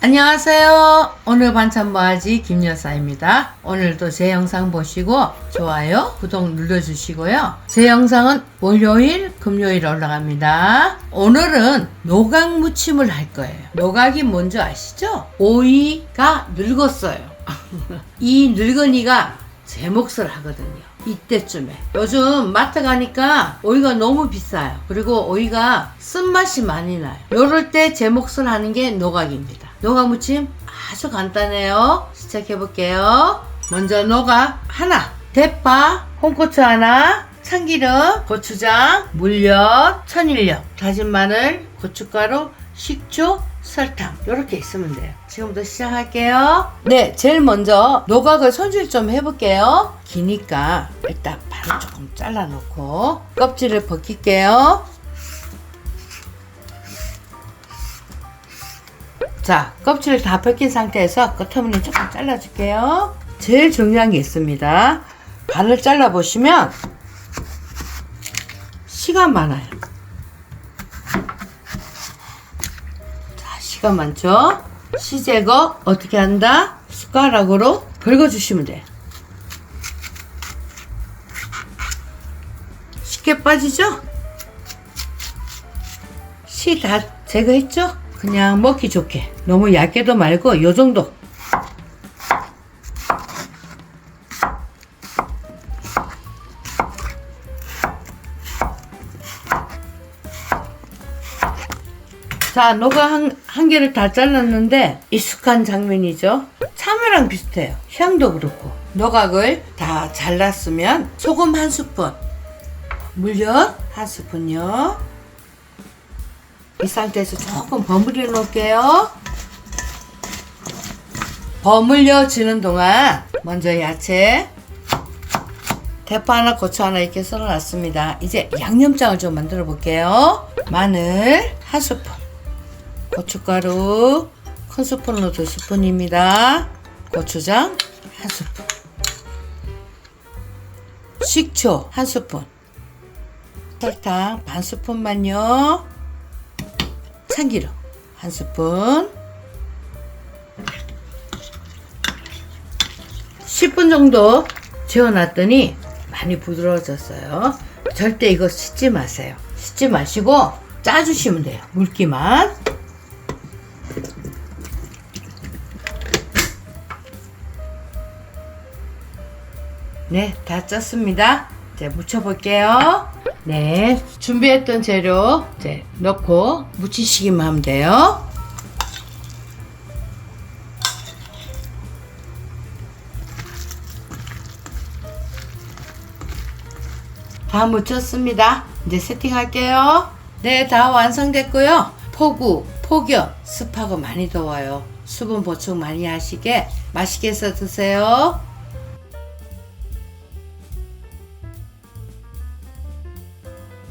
안녕하세요. 오늘 반찬 뭐하지 김여사입니다. 오늘도 제 영상 보시고 좋아요, 구독 눌러주시고요. 제 영상은 월요일, 금요일 올라갑니다. 오늘은 노각 무침을 할 거예요. 노각이 뭔지 아시죠? 오이가 늙었어요. 이 늙은이가 제 몫을 하거든요. 이때쯤에 요즘 마트 가니까 오이가 너무 비싸요. 그리고 오이가 쓴맛이 많이 나요. 요럴 때 제 몫을 하는 게 노각입니다. 노각 무침 아주 간단해요. 시작해 볼게요. 먼저 노각 하나, 대파, 홍고추 하나, 참기름, 고추장, 물엿, 천일염, 다진 마늘, 고춧가루, 식초, 설탕 이렇게 있으면 돼요. 지금부터 시작할게요. 네, 제일 먼저 노각을 손질 좀 해볼게요. 기니까 일단 바로 조금 잘라놓고 껍질을 벗길게요. 자, 껍질을 다 벗긴 상태에서 끝터미는 조금 잘라줄게요. 제일 중요한 게 있습니다. 반을 잘라 보시면 시간 많아요. 자, 시간 많죠? 시 제거 어떻게 한다? 숟가락으로 긁어주시면 돼요. 쉽게 빠지죠? 시 다 제거했죠? 그냥 먹기 좋게. 너무 얇게도 말고 요 정도. 자, 노가 한, 한 개를 다 잘랐는데 익숙한 장면이죠. 참외랑 비슷해요. 향도 그렇고. 노각을 다 잘랐으면 소금 한 스푼, 물엿 한 스푼요. 이 상태에서 조금 버무려 놓을게요. 버물려지는 동안 먼저 야채 대파 하나 고추 하나 이렇게 썰어놨습니다. 이제 양념장을 좀 만들어 볼게요. 마늘 한 스푼 고춧가루 큰 스푼으로 두 스푼입니다. 고추장 한 스푼 식초 한 스푼 설탕 반 스푼만요. 참기름. 한 스푼. 10분 정도 재워놨더니 많이 부드러워졌어요. 절대 이거 씻지 마세요. 씻지 마시고 짜주시면 돼요. 물기만. 네, 다 짰습니다. 이제 묻혀볼게요. 네, 준비했던 재료 이제 넣고 묻히시기만 하면 돼요. 다 묻혔습니다. 이제 세팅할게요. 네, 다 완성됐고요. 포구, 폭염, 습하고 많이 더워요. 수분 보충 많이 하시게 맛있게 해서 드세요.